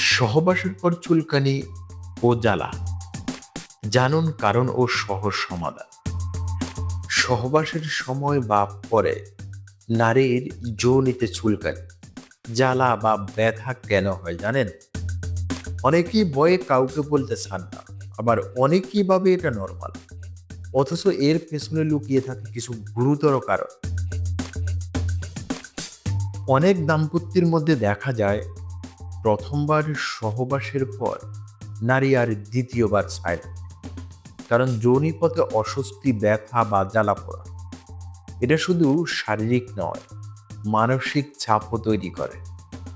সহবাসের পর চুলকানি ও জ্বালা। জানুন কারণ ও সহজ সমাধান। সহবাসের সময় বা পরে নারীর যৌনিতে চুলকানি, জ্বালা বা ব্যথা কেন হয় জানেন? অনেকেই বয়ে কাউকে বলতে চান না, আবার অনেকেই ভাবে এটা নর্মাল অথচ এর পেছনে লুকিয়ে থাকে কিছু গুরুতর কারণ। অনেক দাম্পত্যের মধ্যে দেখা যায় প্রথমবার সহবাসের পর নারী আর দ্বিতীয়বার ছায়। কারণ যৌনিপথে অস্বস্তি, ব্যথা বা জ্বালা পড়া। এটা শুধু শারীরিক নয়, মানসিক চাপও তৈরি করে।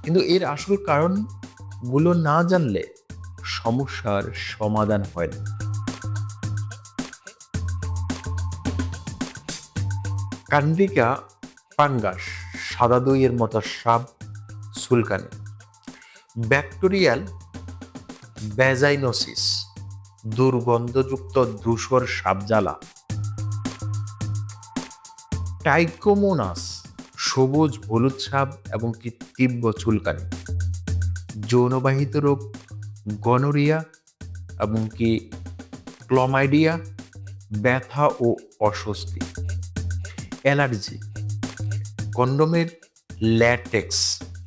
কিন্তু এর আসল কারণগুলো না জানলে সমস্যার সমাধান হয় না। কান্ডিকা পাঙ্গাস, সাদা দইয়ের মতো সাপ সুলকানি। ব্যাকটেরিয়াল ব্যাজাইনোসিস দুর্গন্ধযুক্ত ধূসর সাপজ্বালা টাইকোমোনাস, সবুজ হলুদ সাপ এবং কি তীব্র চুলকানি, যৌনবাহিত রোগ, গনোরিয়া এবং কি ক্লমাইডিয়া, ব্যথা ও অস্বস্তি, অ্যালার্জি, কন্ডোমের ল্যাটেক্স।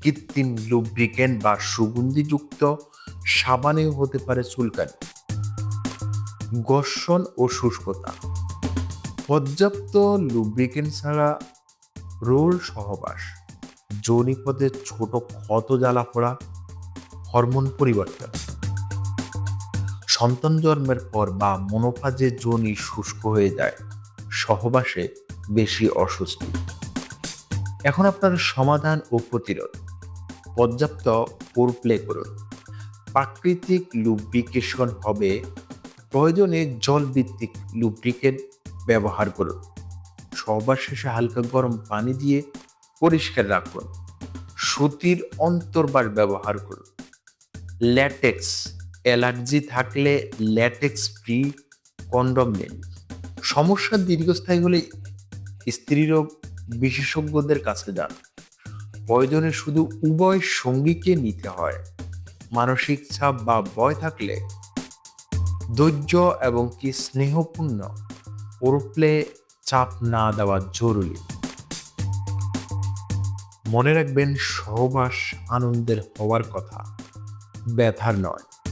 কৃত্রিম লুব্রিকেন্ট বা সুগন্ধিযুক্ত সাবানেও হতে পারে চুলকানি। ঘর্ষণ ও শুষ্কতা। পর্যাপ্ত লুব্রিকেন্ট ছাড়া রোল সহবাস যৌনিপদে ছোট ক্ষত জ্বালা পড়া, হরমোন পরিবর্তন। সন্তান জন্মের পর বা মনোফাজে যোনি শুষ্ক হয়ে যায়, সহবাসে বেশি অসুস্থ এখন আপনার সমাধান ও প্রতিরোধ। পর্যাপ্ত প্লে করুন। প্রাকৃতিক লুব্রিকেশন হবে। প্রয়োজনে জলভিত্তিক লুব্রিকেন্ট ব্যবহার করুন। সবার শেষে হালকা গরম পানি দিয়ে পরিষ্কার রাখুন। সুতির অন্তর্বার ব্যবহার করুন। ল্যাটেক্স অ্যালার্জি থাকলে ল্যাটেক্স ফ্রি কন্ডম নিন। সমস্যা দীর্ঘস্থায়ী হলে স্ত্রীরোগ বিশেষজ্ঞদের কাছে যান। প্রয়োজনে শুধু উভয় সঙ্গীকে নিতে হয়। মানসিক চাপ বা ভয় থাকলে ধৈর্য এবং কি স্নেহপূর্ণ ওরপ্লে চাপ না দেওয়া জরুরি। মনে রাখবেন, সহবাস আনন্দের হওয়ার কথা, ব্যথার নয়।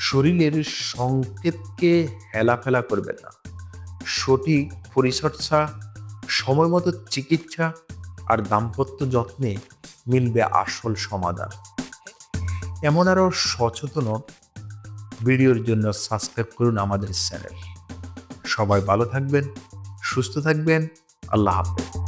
শরীরের সংকেতকে হেলাফেলা করবেন না। সঠিক পরিচর্যা সময় মতো চিকিৎসা আর দাম্পত্য যত্নে মিলবে আসল সমাধান। এমন আরও সচেতন ভিডিওর জন্য সাবস্ক্রাইব করুন আমাদের চ্যানেল। সবাই ভালো থাকবেন, সুস্থ থাকবেন, আল্লাহ হাফেজ।